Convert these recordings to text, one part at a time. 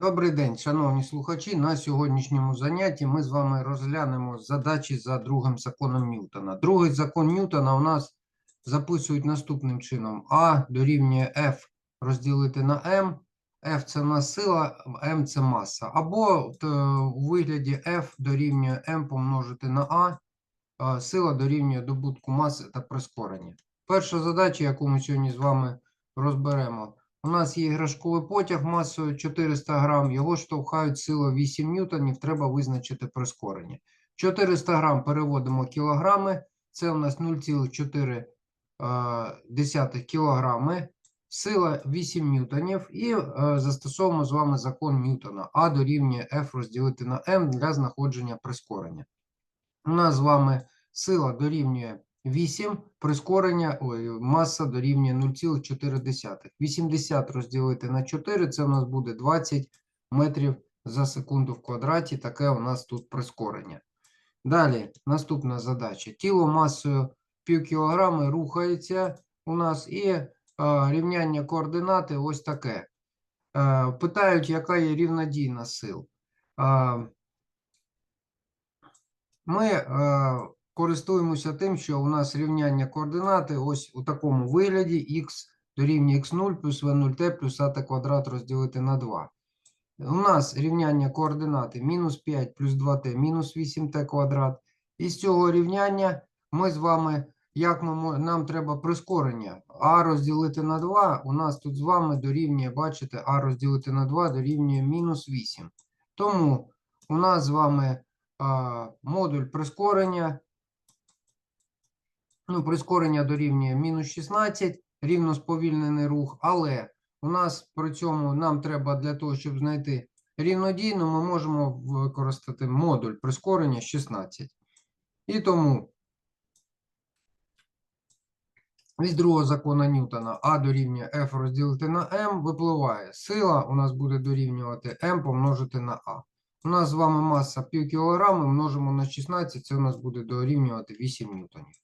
Добрий день, шановні слухачі. На сьогоднішньому занятті ми з вами розглянемо задачі за другим законом Ньютона. Другий закон Ньютона у нас записують наступним чином: А дорівнює F розділити на m, F це у нас сила, m це маса. Або е, у вигляді F дорівнює m помножити на а сила дорівнює добутку маси та прискорення. Перша задача, яку ми сьогодні з вами розберемо. У нас є іграшковий потяг масою 400 грам, його штовхають силою 8 ньютонів, треба визначити прискорення. 400 грам переводимо кілограми, це у нас 0,4 кілограми, сила 8 ньютонів і е, застосовуємо з вами закон Ньютона. А дорівнює F розділити на m для знаходження прискорення. У нас з вами сила дорівнює 8, прискорення, ой, маса дорівнює 0,4. 80 розділити на 4, це у нас буде 20 метрів за секунду в квадраті. Таке у нас тут прискорення. Далі, наступна задача. Тіло масою пів кілограми рухається у нас і е, рівняння координати ось таке. Е, питають, яка є рівнодійна сил. Е, ми е, користуємося тим, що у нас рівняння координати ось у такому вигляді х дорівнює х0 плюс v0t плюс at квадрат розділити на 2. У нас рівняння координати мінус 5 плюс 2t мінус 8t квадрат. І з цього рівняння ми з вами, як ми, нам треба прискорення. А розділити на 2, у нас тут з вами дорівнює, бачите, а розділити на 2 дорівнює мінус 8. Тому у нас з вами а, модуль прискорення. Ну, прискорення дорівнює мінус 16, рівно сповільнений рух, але у нас при цьому нам треба для того, щоб знайти рівнодійну, ми можемо використати модуль прискорення 16. І тому із другого закону Ньютона А дорівнює F розділити на m випливає. Сила у нас буде дорівнювати m помножити на А. У нас з вами маса пів кілограми, множимо на 16, це у нас буде дорівнювати 8 ньютонів.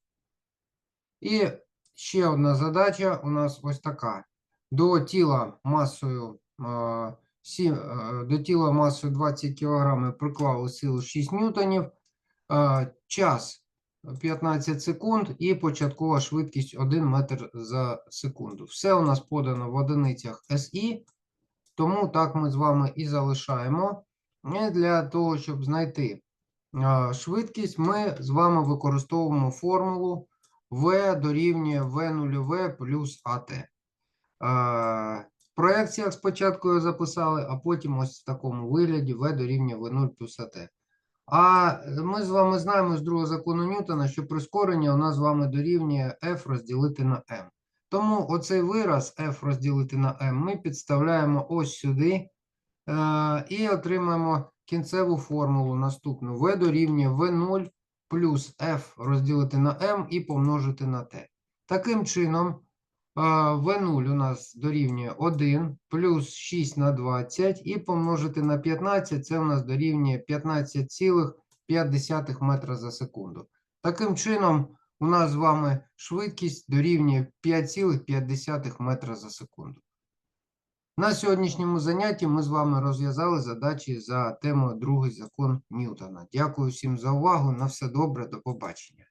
І ще одна задача у нас ось така. До тіла масою, е, сім- е, до тіла масою 20 кг приклали силу 6 ньютонів, час 15 секунд і початкова швидкість 1 метр за секунду. Все у нас подано в одиницях SI, тому так ми з вами і залишаємо. І для того, щоб знайти швидкість, ми з вами використовуємо формулу V дорівнює V0V плюс AT. Е, В проекціях спочатку його записали, а потім ось в такому вигляді V дорівнює V0 плюс AT. А ми з вами знаємо з другого закону Ньютона, що прискорення у нас з вами дорівнює F розділити на M. Тому оцей вираз F розділити на M ми підставляємо ось сюди е, і отримаємо кінцеву формулу наступну. V дорівнює V0 плюс F розділити на M і помножити на T. Таким чином, е, V0 у нас дорівнює 1 плюс 6 на 20 і помножити на 15, це у нас дорівнює 15,5 метра за секунду. Таким чином, у нас з вами швидкість дорівнює 5,5 метра за секунду. На сьогоднішньому занятті ми з вами розв'язали задачі за темою другий закон Ньютона. Дякую всім за увагу. На все добре, до побачення.